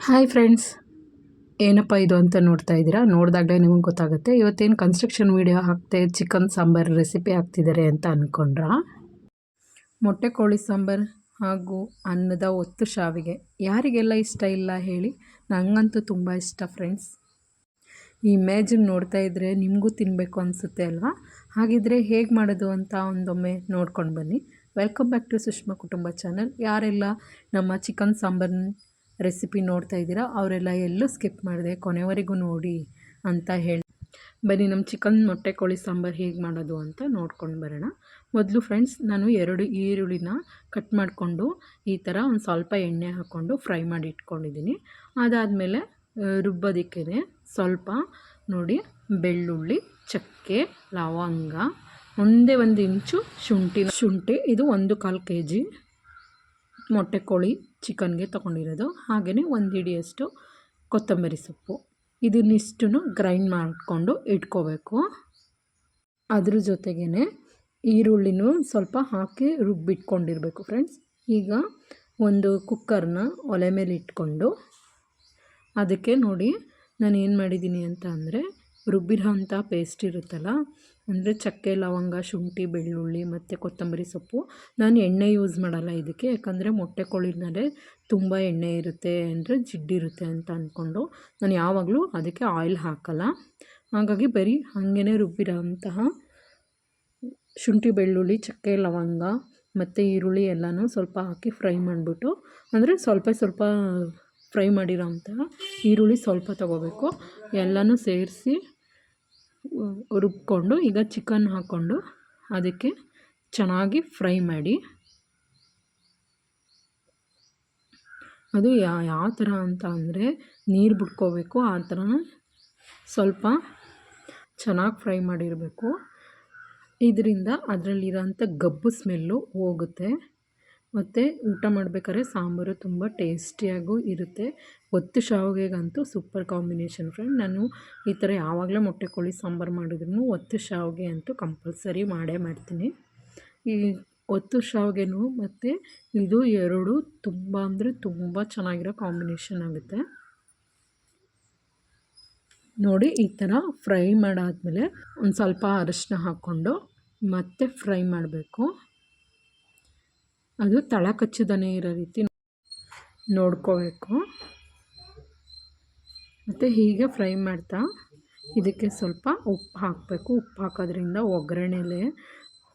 Hi friends ಏನಪ್ಪ ಇದು ಅಂತ ನೋಡ್ತಾ ಇದ್ದೀರಾ? ನೋಡಿದಾಗಲೇ ನಿಮಗೆ ಗೊತ್ತಾಗುತ್ತೆ. ಇವತ್ತೇನು ಕನ್ಸ್ಟ್ರಕ್ಷನ್ ವೀಡಿಯೋ ಹಾಕ್ತೆ ಚಿಕನ್ ಸಾಂಬಾರು ರೆಸಿಪಿ ಹಾಕ್ತಿದ್ದಾರೆ ಅಂತ ಅಂದ್ಕೊಂಡ್ರ ಮೊಟ್ಟೆ ಕೋಳಿ ಸಾಂಬಾರು ಹಾಗೂ ಅನ್ನದ ಒತ್ತು ಶಾವಿಗೆ. ಯಾರಿಗೆಲ್ಲ ಇಷ್ಟ ಇಲ್ಲ ಹೇಳಿ. ನನಗಂತೂ ತುಂಬ ಇಷ್ಟ ಫ್ರೆಂಡ್ಸ್ ಈ ಇಮೇಜನ್ನು ನೋಡ್ತಾ ಇದ್ದರೆ ನಿಮಗೂ ತಿನ್ನಬೇಕು ಅನಿಸುತ್ತೆ ಅಲ್ವಾ? ಹಾಗಿದ್ರೆ ಹೇಗೆ ಮಾಡೋದು ಅಂತ ಒಂದೊಮ್ಮೆ ನೋಡ್ಕೊಂಡು ಬನ್ನಿ. ವೆಲ್ಕಮ್ ಬ್ಯಾಕ್ ಟು ಸುಷ್ಮಾ ಕುಟುಂಬ ಚಾನಲ್ ಯಾರೆಲ್ಲ ನಮ್ಮ ಚಿಕನ್ ಸಾಂಬಾರು ರೆಸಿಪಿ ನೋಡ್ತಾ ಇದ್ದೀರಾ? ಅವರೆಲ್ಲ ಎಲ್ಲೂ ಸ್ಕಿಪ್ ಮಾಡಿದೆ ಕೊನೆವರೆಗೂ ನೋಡಿ ಅಂತ ಹೇಳಿ. ಬನ್ನಿ, ನಮ್ಮ ಚಿಕನ್ ಮೊಟ್ಟೆ ಕೋಳಿ ಸಾಂಬಾರು ಹೇಗೆ ಮಾಡೋದು ಅಂತ ನೋಡ್ಕೊಂಡು ಬರೋಣ. ಮೊದಲು ಫ್ರೆಂಡ್ಸ್, ನಾನು ಎರಡು ಈರುಳ್ಳಿನ ಕಟ್ ಮಾಡಿಕೊಂಡು ಈ ಥರ ಒಂದು ಸ್ವಲ್ಪ ಎಣ್ಣೆ ಹಾಕ್ಕೊಂಡು ಫ್ರೈ ಮಾಡಿ ಇಟ್ಕೊಂಡಿದ್ದೀನಿ. ಅದಾದಮೇಲೆ ರುಬ್ಬೋದಕ್ಕೆ ಸ್ವಲ್ಪ ನೋಡಿ ಬೆಳ್ಳುಳ್ಳಿ, ಚಕ್ಕೆ, ಲವಂಗ, ಒಂದೇ ಒಂದು ಇಂಚು ಶುಂಠಿ. ಶುಂಠಿ ಇದು ಒಂದು ಕಾಲು ಕೆ ಜಿ. ಮೊಟ್ಟೆ ಕೋಳಿ ಚಿಕನ್ಗೆ ತೊಗೊಂಡಿರೋದು. ಹಾಗೆಯೇ ಒಂದು ಹಿಡಿಯಷ್ಟು ಕೊತ್ತಂಬರಿ ಸೊಪ್ಪು. ಇದನ್ನಿಷ್ಟು ಗ್ರೈಂಡ್ ಮಾಡಿಕೊಂಡು ಇಟ್ಕೋಬೇಕು. ಅದ್ರ ಜೊತೆಗೇ ಈರುಳ್ಳಿನೂ ಸ್ವಲ್ಪ ಹಾಕಿ ರುಬ್ಬಿಟ್ಕೊಂಡಿರಬೇಕು ಫ್ರೆಂಡ್ಸ್. ಈಗ ಒಂದು ಕುಕ್ಕರ್ನ ಒಲೆ ಮೇಲೆ ಇಟ್ಕೊಂಡು ಅದಕ್ಕೆ ನೋಡಿ ನಾನು ಏನು ಮಾಡಿದ್ದೀನಿ ಅಂತ ಅಂದರೆ ರುಬ್ಬಿರೋ ಅಂಥ ಪೇಸ್ಟ್ ಇರುತ್ತಲ್ಲ ಅಂದರೆ ಚಕ್ಕೆ, ಲವಂಗ, ಶುಂಠಿ, ಬೆಳ್ಳುಳ್ಳಿ ಮತ್ತು ಕೊತ್ತಂಬರಿ ಸೊಪ್ಪು ನಾನು ಎಣ್ಣೆ ಯೂಸ್ ಮಾಡಲ್ಲ ಇದಕ್ಕೆ. ಯಾಕಂದರೆ ಮೊಟ್ಟೆ ಕೋಳಿನಲ್ಲೇ ತುಂಬ ಎಣ್ಣೆ ಇರುತ್ತೆ ಅಂದರೆ ಜಿಡ್ಡಿರುತ್ತೆ ಅಂತ ಅಂದ್ಕೊಂಡು ನಾನು ಯಾವಾಗಲೂ ಅದಕ್ಕೆ ಆಯಿಲ್ ಹಾಕಲ್ಲ. ಹಾಗಾಗಿ ಬರೀ ಹಾಗೇ ರುಬ್ಬಿರೋಂತಹ ಶುಂಠಿ, ಬೆಳ್ಳುಳ್ಳಿ, ಚಕ್ಕೆ, ಲವಂಗ ಮತ್ತು ಈರುಳ್ಳಿ ಎಲ್ಲನೂ ಸ್ವಲ್ಪ ಹಾಕಿ ಫ್ರೈ ಮಾಡಿಬಿಟ್ಟು ಅಂದರೆ ಸ್ವಲ್ಪ ಸ್ವಲ್ಪ ಫ್ರೈ ಮಾಡಿರೋ ಅಂತಹ ಈರುಳ್ಳಿ ಸ್ವಲ್ಪ ತಗೋಬೇಕು. ಎಲ್ಲನೂ ಸೇರಿಸಿ ರುಬ್ಕೊಂಡು ಈಗ ಚಿಕನ್ ಹಾಕ್ಕೊಂಡು ಅದಕ್ಕೆ ಚೆನ್ನಾಗಿ ಫ್ರೈ ಮಾಡಿ. ಅದು ಯಾವ ಥರ ಅಂತ ಅಂದರೆ ನೀರು ಬಿಟ್ಕೋಬೇಕು, ಆ ಥರ ಸ್ವಲ್ಪ ಚೆನ್ನಾಗಿ ಫ್ರೈ ಮಾಡಿರಬೇಕು. ಇದರಿಂದ ಅದರಲ್ಲಿರೋಂಥ ಗಬ್ಬು ಸ್ಮೆಲ್ಲು ಹೋಗುತ್ತೆ. ಮತ್ತು ಊಟ ಮಾಡಬೇಕಾದ್ರೆ ಸಾಂಬಾರು ತುಂಬ ಟೇಸ್ಟಿಯಾಗೂ ಇರುತ್ತೆ. ಒತ್ತು ಶಾವಿಗೆಗಂತೂ ಸೂಪರ್ ಕಾಂಬಿನೇಷನ್ ಫ್ರೆಂಡ್. ನಾನು ಈ ಥರ ಯಾವಾಗಲೂ ಮೊಟ್ಟೆ ಕೋಳಿ ಸಾಂಬಾರು ಮಾಡಿದ್ರು ಒತ್ತು ಶಾವಿಗೆ ಅಂತೂ ಕಂಪಲ್ಸರಿ ಮಾಡೇ ಮಾಡ್ತೀನಿ. ಈ ಒತ್ತು ಶಾವಿಗೆನೂ ಮತ್ತು ಇದು ಎರಡು ತುಂಬ ಅಂದರೆ ತುಂಬ ಚೆನ್ನಾಗಿರೋ ಕಾಂಬಿನೇಷನ್ ಆಗುತ್ತೆ. ನೋಡಿ ಈ ಥರ ಫ್ರೈ ಮಾಡಾದಮೇಲೆ ಒಂದು ಸ್ವಲ್ಪ ಅರಶಿನ ಹಾಕ್ಕೊಂಡು ಮತ್ತೆ ಫ್ರೈ ಮಾಡಬೇಕು. ಅದು ತಳ ಕಚ್ಚದನೇ ಇರೋ ರೀತಿ ನೋಡ್ಕೋಬೇಕು. ಮತ್ತು ಹೀಗೆ ಫ್ರೈ ಮಾಡ್ತಾ ಇದಕ್ಕೆ ಸ್ವಲ್ಪ ಉಪ್ಪು ಹಾಕಬೇಕು. ಉಪ್ಪು ಹಾಕೋದ್ರಿಂದ ಒಗ್ಗರಣೆಲೆ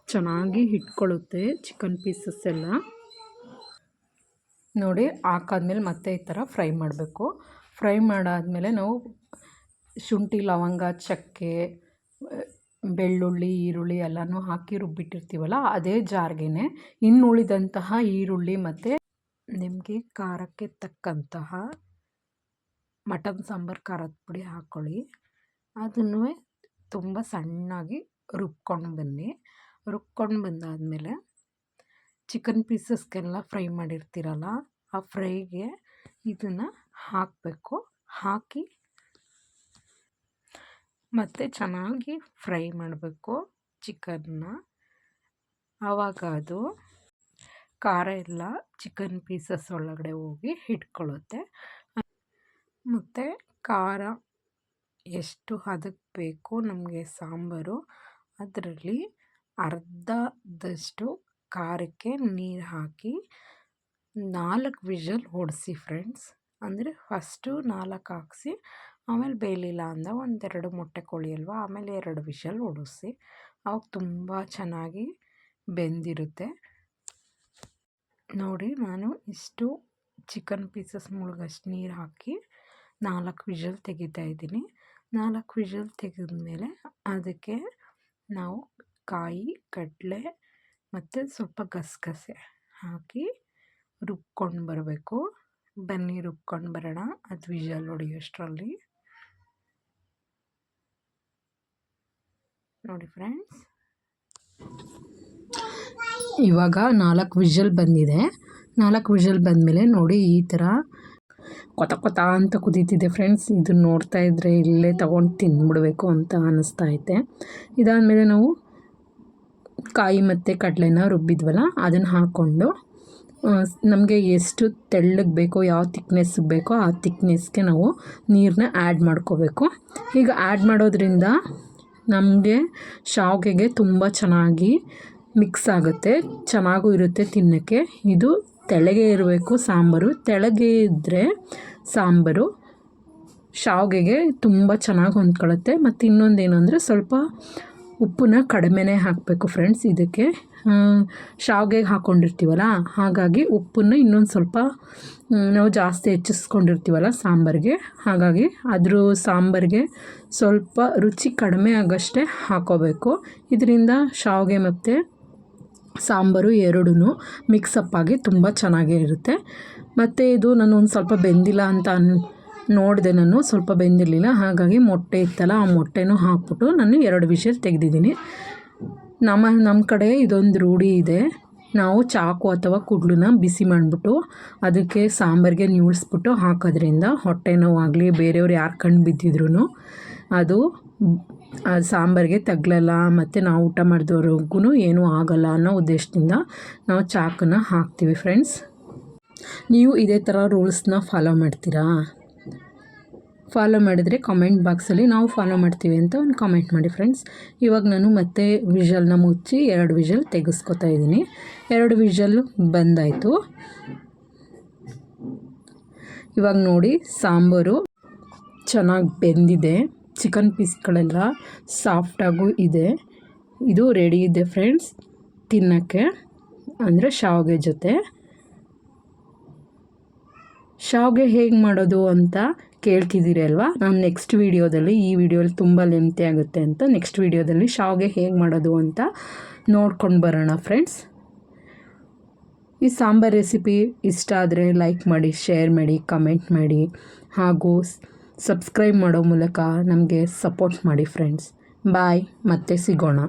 ಚೆನ್ನಾಗಿ ಇಟ್ಕೊಳ್ಳುತ್ತೆ ಚಿಕನ್ ಪೀಸಸ್ ಎಲ್ಲ. ನೋಡಿ ಹಾಕಾದ್ಮೇಲೆ ಮತ್ತೆ ಈ ಥರ ಫ್ರೈ ಮಾಡಬೇಕು. ಫ್ರೈ ಮಾಡಾದಮೇಲೆ ನಾವು ಶುಂಠಿ, ಲವಂಗ, ಚಕ್ಕೆ ಬೆಳ್ಳುಳ್ಳಿ, ಈರುಳ್ಳಿ ಎಲ್ಲನೂ ಹಾಕಿ ರುಬ್ಬಿಟ್ಟಿರ್ತೀವಲ್ಲ, ಅದೇ ಜಾರ್ಗೆನೆ. ಇನ್ನು ಉಳಿದಂತಹ ಈರುಳ್ಳಿ ಮತ್ತು ನಿಮಗೆ ಖಾರಕ್ಕೆ ತಕ್ಕಂತಹ ಮಟನ್ ಸಾಂಬಾರು ಖಾರದ ಪುಡಿ ಹಾಕ್ಕೊಳ್ಳಿ ಅದನ್ನು ತುಂಬ ಸಣ್ಣಾಗಿ ರುಬ್ಕೊಂಡು ಬನ್ನಿ. ರುಬ್ಕೊಂಡು ಬಂದಾದಮೇಲೆ ಚಿಕನ್ ಪೀಸಸ್ಗೆಲ್ಲ ಫ್ರೈ ಮಾಡಿರ್ತೀರಲ್ಲ, ಆ ಫ್ರೈಗೆ ಇದನ್ನು ಹಾಕಬೇಕು. ಹಾಕಿ ಮತ್ತು ಚೆನ್ನಾಗಿ ಫ್ರೈ ಮಾಡಬೇಕು ಚಿಕನ್ನ ಆವಾಗ ಅದು ಖಾರ ಎಲ್ಲ ಚಿಕನ್ ಪೀಸಸ್ ಒಳಗಡೆ ಹೋಗಿ ಹಿಡ್ಕೊಳ್ಳುತ್ತೆ ಮತ್ತು ಖಾರ ಎಷ್ಟು ಅದಕ್ಕೆ ಬೇಕು ನಮಗೆ ಸಾಂಬಾರು, ಅದರಲ್ಲಿ ಅರ್ಧದಷ್ಟು ಖಾರಕ್ಕೆ ನೀರು ಹಾಕಿ ನಾಲ್ಕು ವಿಷಲ್ ಹೊಡಿಸಿ ಫ್ರೆಂಡ್ಸ್ ಅಂದರೆ ಫಸ್ಟು ನಾಲ್ಕು ಹಾಕ್ಸಿ ಆಮೇಲೆ ಬೇಯಲಿಲ್ಲ ಅಂದ ಒಂದೆರಡು ಮೊಟ್ಟೆ ಕೋಳಿ ಅಲ್ವಾ, ಆಮೇಲೆ ಎರಡು ವಿಷಲ್ ಹೊಡೆಸಿ ಅವಾಗ ತುಂಬ ಚೆನ್ನಾಗಿ ಬೆಂದಿರುತ್ತೆ. ನೋಡಿ, ನಾನು ಇಷ್ಟು ಚಿಕನ್ ಪೀಸಸ್ ಮುಳುಗಷ್ಟು ನೀರು ಹಾಕಿ ನಾಲ್ಕು ವಿಷಲ್ ತೆಗಿತಾ ಇದ್ದೀನಿ. ನಾಲ್ಕು ವಿಷಲ್ ತೆಗೆದ್ಮೇಲೆ ಅದಕ್ಕೆ ನಾವು ಕಾಯಿ, ಕಡಲೆ ಮತ್ತು ಸ್ವಲ್ಪ ಗಸಗಸೆ ಹಾಕಿ ರುಬ್ಕೊಂಡು ಬರಬೇಕು. ಬನ್ನಿ, ರುಬ್ಕೊಂಡು ಬರೋಣ. ಅದು ವಿಷಲ್ ಹೊಡಿಯೋಷ್ಟರಲ್ಲಿ. ನೋಡಿ ಫ್ರೆಂಡ್ಸ್. ಇವಾಗ ನಾಲ್ಕು ವಿಷಲ್ ಬಂದಿದೆ. ನಾಲ್ಕು ವಿಷಲ್ ಬಂದಮೇಲೆ ನೋಡಿ ಈ ಥರ ಕೊತ ಕೊತ ಅಂತ ಕುದೀತಿದೆ ಫ್ರೆಂಡ್ಸ್. ಇದನ್ನು ನೋಡ್ತಾ ಇದ್ದರೆ ಇಲ್ಲೇ ತೊಗೊಂಡು ತಿಂದ್ಬಿಡಬೇಕು ಅಂತ ಅನ್ನಿಸ್ತಾ ಐತೆ. ಇದಾದಮೇಲೆ ನಾವು ಕಾಯಿ ಮತ್ತು ಕಡಲೆನ ರುಬ್ಬಿದ್ವಲ್ಲ ಅದನ್ನು ಹಾಕ್ಕೊಂಡು ನಮಗೆ ಎಷ್ಟು ತೆಳ್ಳಗೆ ಬೇಕೋ ಯಾವ ತಿಕ್ನೆಸ್ಗೆ ಬೇಕೋ ಆ ತಿಕ್ನೆಸ್ಗೆ ನಾವು ನೀರನ್ನ ಆ್ಯಡ್ ಮಾಡ್ಕೋಬೇಕು. ಈಗ ಆ್ಯಡ್ ಮಾಡೋದ್ರಿಂದ ನಮಗೆ ಶಾವಿಗೆಗೆ ತುಂಬ ಚೆನ್ನಾಗಿ ಮಿಕ್ಸ್ ಆಗುತ್ತೆ. ಚೆನ್ನಾಗೂ ಇರುತ್ತೆ ತಿನ್ನೋಕ್ಕೆ. ಇದು ತೆಳಗೆ ಇರಬೇಕು ಸಾಂಬಾರು. ತೆಳಗೆ ಇದ್ದರೆ ಸಾಂಬಾರು ಶಾವಿಗೆಗೆ ತುಂಬ ಚೆನ್ನಾಗಿ ಹೊಂದ್ಕೊಳ್ಳುತ್ತೆ ಮತ್ತು ಇನ್ನೊಂದೇನು ಅಂದರೆ ಸ್ವಲ್ಪ ಉಪ್ಪನ್ನ ಕಡಿಮೆನೇ ಹಾಕಬೇಕು ಫ್ರೆಂಡ್ಸ್ ಇದಕ್ಕೆ. ಶಾವಿಗೆಗೆ ಹಾಕ್ಕೊಂಡಿರ್ತೀವಲ್ಲ ಹಾಗಾಗಿ ಉಪ್ಪನ್ನು ಇನ್ನೊಂದು ಸ್ವಲ್ಪ ನಾವು ಜಾಸ್ತಿ ಹೆಚ್ಚಿಸ್ಕೊಂಡಿರ್ತೀವಲ್ಲ ಸಾಂಬಾರಿಗೆ. ಹಾಗಾಗಿ ಅದ್ರ ಸಾಂಬಾರಿಗೆ ಸ್ವಲ್ಪ ರುಚಿ ಕಡಿಮೆ ಆಗೋಷ್ಟೇ ಹಾಕೋಬೇಕು. ಇದರಿಂದ ಶಾವಿಗೆ ಮತ್ತು ಸಾಂಬಾರು ಎರಡೂ ಮಿಕ್ಸಪ್ ಆಗಿ ತುಂಬ ಚೆನ್ನಾಗೇ ಇರುತ್ತೆ. ಮತ್ತು ಇದು ನಾನು ಒಂದು ಸ್ವಲ್ಪ ಬೆಂದಿಲ್ಲ ಅಂತ ಅನ್, ನೋಡಿದೆ ನಾನು, ಸ್ವಲ್ಪ ಬೆಂದಿರಲಿಲ್ಲ. ಹಾಗಾಗಿ ಮೊಟ್ಟೆ ಇತ್ತಲ್ಲ, ಆ ಮೊಟ್ಟೆನೂ ಹಾಕ್ಬಿಟ್ಟು ನಾನು ಎರಡು ವಿಷಲ್ ತೆಗೆದಿದ್ದೀನಿ. ನಮ್ಮ ನಮ್ಮ ಕಡೆ ಇದೊಂದು ರೂಢಿ ಇದೆ. ನಾವು ಚಾಕು ಅಥವಾ ಕುಡ್ಲನ್ನ ಬಿಸಿ ಮಾಡಿಬಿಟ್ಟು ಅದಕ್ಕೆ ಸಾಂಬಾರಿಗೆ ನ್ಯೂಳಿಸ್ಬಿಟ್ಟು ಹಾಕೋದ್ರಿಂದ ಹೊಟ್ಟೆ ನೋವಾಗಲಿ, ಬೇರೆಯವ್ರು ಯಾರು ಕಣ್ಣು ಬಿದ್ದಿದ್ರು ಅದು ಸಾಂಬಾರಿಗೆ ತಗ್ಲಲ್ಲ, ಮತ್ತು ನಾವು ಊಟ ಮಾಡಿದವ್ರಿಗೂ ಏನೂ ಆಗಲ್ಲ ಅನ್ನೋ ಉದ್ದೇಶದಿಂದ ನಾವು ಚಾಕನ್ನ ಹಾಕ್ತೀವಿ ಫ್ರೆಂಡ್ಸ್ ನೀವು ಇದೇ ಥರ ರೂಲ್ಸ್ನ ಫಾಲೋ ಮಾಡ್ತೀರಾ? ಫಾಲೋ ಮಾಡಿದರೆ ಕಾಮೆಂಟ್ ಬಾಕ್ಸಲ್ಲಿ ನಾವು ಫಾಲೋ ಮಾಡ್ತೀವಿ ಅಂತ ಒಂದು ಕಾಮೆಂಟ್ ಮಾಡಿ ಫ್ರೆಂಡ್ಸ್ ಇವಾಗ ನಾನು ಮತ್ತೆ ವಿಷಲ್ನ ಮುಚ್ಚಿ ಎರಡು ವಿಷಲ್ ತೆಗೆಸ್ಕೊತಾ ಇದ್ದೀನಿ. ಎರಡು ವಿಷಲ್ ಬಂದಾಯಿತು. ಇವಾಗ ನೋಡಿ ಸಾಂಬಾರು ಚೆನ್ನಾಗಿ ಬೆಂದಿದೆ. ಚಿಕನ್ ಪೀಸ್ಗಳೆಲ್ಲ ಸಾಫ್ಟಾಗೂ ಇದೆ. ಇದು ರೆಡಿ ಇದೆ ಫ್ರೆಂಡ್ಸ್ ತಿನ್ನೋಕ್ಕೆ ಅಂದರೆ ಶಾವಿಗೆ ಜೊತೆ. ಶಾವಿಗೆ ಹೇಗೆ ಮಾಡೋದು ಅಂತ ಕೇಳ್ತಿದ್ದೀರಿ ಅಲ್ವಾ? ನಾನು ನೆಕ್ಸ್ಟ್ ವೀಡಿಯೋದಲ್ಲಿ ಈ ವಿಡಿಯೋಲಿ ತುಂಬ ಲೆಂತಿ ಆಗುತ್ತೆ ಅಂತ ನೆಕ್ಸ್ಟ್ ವೀಡಿಯೋದಲ್ಲಿ ಶಾವ್ಗೆ ಹೇಗೆ ಮಾಡೋದು ಅಂತ ನೋಡ್ಕೊಂಡು ಬರೋಣ ಫ್ರೆಂಡ್ಸ್ ಈ ಸಾಂಬಾರ್ ರೆಸಿಪಿ ಇಷ್ಟ ಆದರೆ ಲೈಕ್ ಮಾಡಿ ಶೇರ್ ಮಾಡಿ ಕಮೆಂಟ್ ಮಾಡಿ, ಹಾಗೂ ಸಬ್ಸ್ಕ್ರೈಬ್ ಮಾಡೋ ಮೂಲಕ ನಮಗೆ ಸಪೋರ್ಟ್ ಮಾಡಿ ಫ್ರೆಂಡ್ಸ್ ಬಾಯ್ ಮತ್ತೆ ಸಿಗೋಣ.